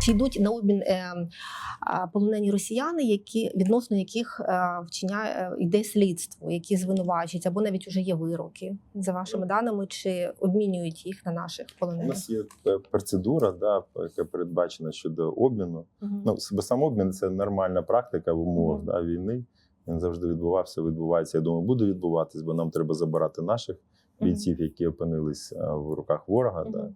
Чи йдуть на обмін е, полонені росіяни, які відносно яких е, вчиняє е, йде слідство, які звинувачують, або навіть вже є вироки за вашими даними, чи обмінюють їх на наших полонених? У нас є процедура, да, яка передбачена щодо обміну. Мгм. Ну, бо сам обмін це нормальна практика в умовах Мгм. да, війни. Він завжди відбувався, відбувається. Я думаю, буде відбуватись, бо нам треба забирати наших бійців, які опинились в руках ворога. Да.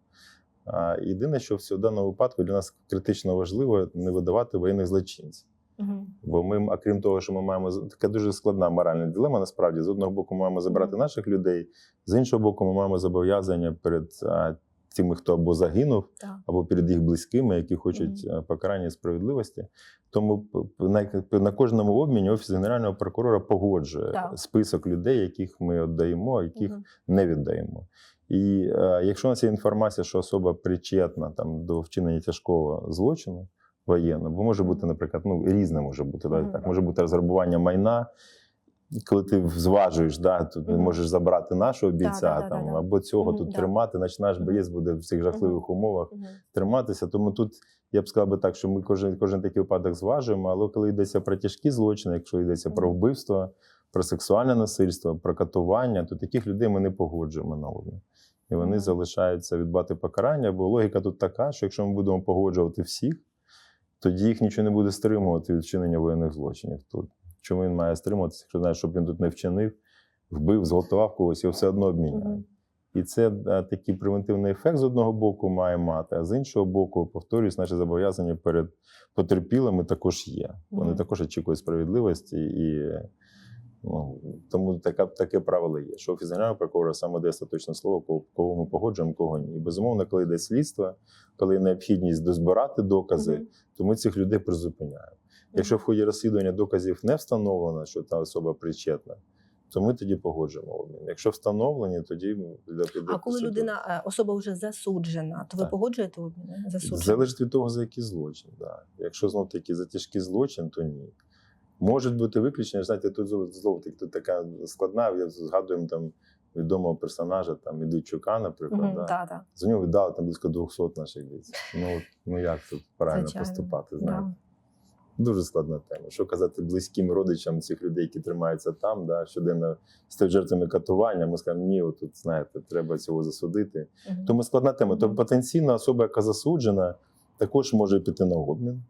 Єдине, що в даному випадку для нас критично важливо не видавати воєнних злочинців. Мгм. Бо ми, а крім того, що ми маємо така дуже складна моральна дилема. Насправді, з одного боку, ми маємо забрати наших людей, з іншого боку, ми маємо зобов'язання перед а, тими, хто або загинув, Так. або перед їх близькими, які хочуть е, покарання і справедливості. Тому на, на кожному обміні офіс генерального прокурора погоджує Так. список людей, яких ми віддаємо, яких Мгм. не віддаємо. І е, якщо у нас є інформація, що особа причетна там до вчинення тяжкого злочину воєнного, бо може бути, наприклад, ну різне може бути. Да, так, може бути розграбування майна. Коли ти зважуєш, да, то ти Мгм. можеш забрати нашого бійця да, там, да, да. або цього Мгм, тут да. тримати, значить наш боєць буде в цих жахливих умовах Мгм. триматися. Тому тут я б сказав би так, що ми кожен, кожен такий випадок зважуємо, але коли йдеться про тяжкі злочини, якщо йдеться про Мгм. вбивство, про сексуальне насильство, про катування, то таких людей ми не погоджуємо на обмін. І вони залишаються відбати покарання, бо логіка тут така, що якщо ми будемо погоджувати всіх, тоді їх нічого не буде стримувати від вчинення воєнних злочинів тут. Чому він має стримуватися, якщо знаєш, щоб він тут не вчинив, вбив, зґвалтував когось, його все одно обміняють. І це е, такий превентивний ефект з одного боку має мати, а з іншого боку, повторюсь, наші зобов'язання перед потерпілими також є. Вони також очікують справедливості, і ну, тому така, таке правило є. Що офіс генерального прокурора саме дає остаточне слово, кого, кого ми погоджуємо, кого ні. І безумовно, коли йде слідство, коли є необхідність дозбирати докази, Мгм. то ми цих людей призупиняємо. Якщо в ході розслідування доказів не встановлено, що та особа причетна, то ми тоді погоджуємо обмін. Якщо встановлені, тоді піде піде А коли людина е, особа вже засуджена, то ви Так. погоджуєте обміни? Засуджена. залежить від того, за який злочин. Да. Якщо знов таки за тяжкий злочин, то ні. Можуть бути виключення. Знаєте, тут знову- тут така складна. Я згадуємо там відомого персонажа, там Ідичука, наприклад. Мгм, Да. та, та. За нього віддали там близько 200 наших бійців. Ну, ну як тут правильно Звичайно. поступати? Знаєте? Да. Дуже складна тема. Що казати близьким родичам цих людей, які тримаються там, да, щоденно стають жертвами катування. Ми скажемо, ні, отут, знаєте, треба цього засудити. Мгм. Тому складна тема. То потенційна особа, яка засуджена, також може піти на обмін.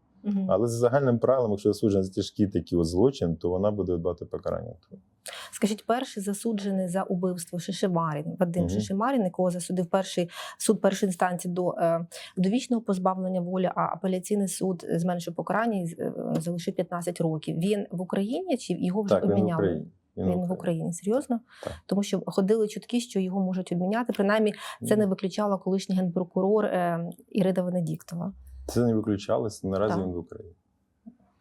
Але за загальним правилом, якщо засуджена за тяжкий такий от злочин, то вона буде відбувати покарання. Скажіть, перший засуджений за убивство Шишимарін, Вадим Мгм. Шишимарін, якого засудив перший суд першої інстанції до е, довічного позбавлення волі, а апеляційний суд зменшив покарання і е, залишив 15 років. Він в Україні чи його вже Так, він в обміняли? Україні. Він в Україні, серйозно? Так. Тому що ходили чутки, що його можуть обміняти. Принаймні, це не виключала колишній генпрокурор е, Ірина Венедіктова. Це не виключалося. Наразі Так. він в Україні.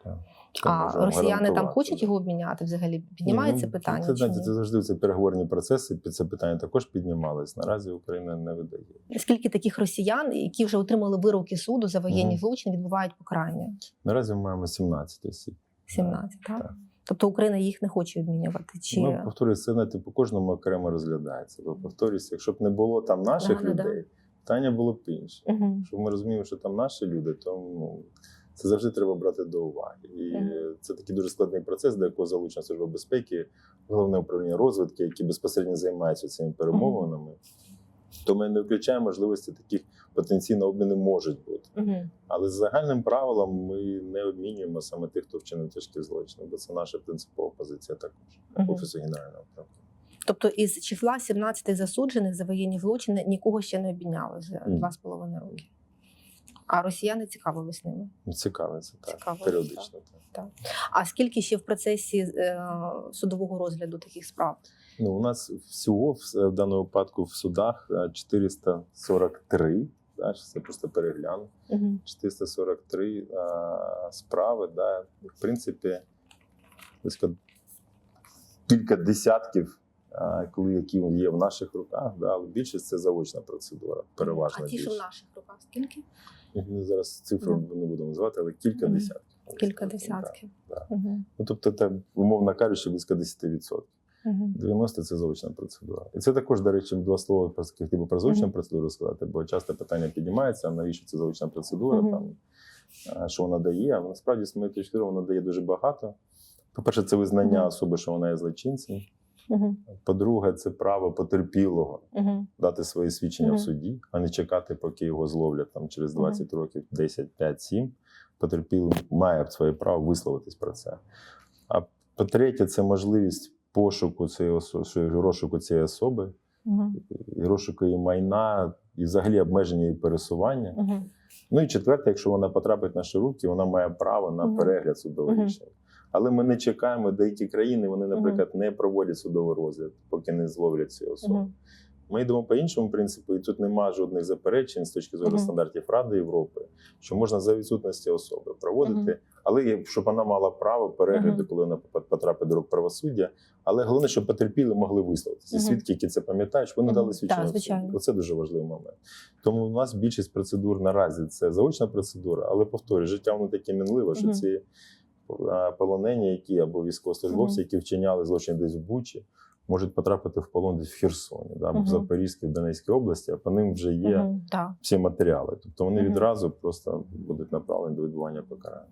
Так. А росіяни там хочуть його обміняти? Взагалі піднімається Ні, ну, питання? Це, знаєте, це завжди це переговорні процеси. Під це питання також піднімались. Наразі Україна не видає. Скільки таких росіян, які вже отримали вироки суду за воєнні Мгм. злочини, відбувають покарання? Наразі ми маємо 17 осіб. 17, так? так. Тобто Україна їх не хоче обмінювати? Чи Ну, повторюсь, це знаєте, по кожному окремо розглядається. Бо повторюсь, якщо б не було там наших Да, да. Питання було б інше. Угу. Якщо ми розуміємо, що там наші люди, то ну, це завжди треба брати до уваги. І Мгм. це такий дуже складний процес, до якого залучена служба безпеки, головне управління розвідки, які безпосередньо займаються цими перемовинами. То ми не виключаємо можливості таких потенційно обміни можуть бути. Угу. Але з загальним правилом ми не обмінюємо саме тих, хто вчинив тяжкі злочини, бо це наша принципова позиція також Мгм. офісу генерального прокурора. Тобто із числа 17 засуджених за воєнні злочини нікого ще не обміняли за два з половиною роки. А росіяни цікавились ними. Ну, Цікаво це так, Цікаво, періодично. Так. А скільки ще в процесі е, судового розгляду таких справ? Ну, у нас всього в, даному випадку в судах е, 443. Да, щас я просто перегляну. Угу. 443 а, справи. Да, в принципі, близько кілька десятків, коли які є в наших руках, да, але більшість це заочна процедура. Переважно А ті, що в наших руках, скільки? Ми зараз цифру не будемо називати, але кілька Мгм. десятків. Кілька Так, десятків. да. Угу. Ну, тобто, це, умовно кажучи, близько 10%. Угу. 90 це заочна процедура. І це також, до речі, два слова про би про заочну Мгм. процедуру сказати, бо часто питання піднімається, навіщо це заочна процедура? Мгм. Там е, що вона дає. А насправді, з моєї точки зору, вона дає дуже багато. По-перше, це визнання особи, що вона є злочинцем. Угу. По-друге, це право потерпілого Угу. дати свої свідчення Мгм. в суді, а не чекати, поки його зловлять там через 20 років, 10, 5, 7. Потерпілий має своє право висловитись про це. А по-третє, це можливість пошуку цієї особи, розшуку цієї особи, Угу. і розшуку її майна, і взагалі обмеження її пересування. Угу. Ну і четверте, якщо вона потрапить в наші руки, вона має право на Мгм. перегляд судового рішення. Але ми не чекаємо, деякі країни, вони, наприклад, не проводять судовий розгляд, поки не зловлять цю особу. Угу. Ми йдемо по іншому принципу, і тут немає жодних заперечень з точки зору Мгм. стандартів Ради Європи, що можна за відсутності особи проводити, Мгм. але є- щоб вона мала право перегляду, Мгм. коли вона потрапить до рук правосуддя. Але головне, щоб потерпіли могли висловитися. І Мгм. свідки, які це пам'ятають, щоб вони Мгм. дали свідчення. Звичайно. Оце дуже важливий момент. Тому у нас більшість процедур наразі це заочна процедура, але повторюю, життя воно таке мінливе, що Мгм. ці а, Е, полонені, які або військовослужбовці, які вчиняли злочин десь в Бучі, можуть потрапити в полон десь в Херсоні, да, в Запорізькій, в Донецькій області, а по ним вже є всі матеріали. Тобто вони відразу просто будуть направлені до відбування покарання.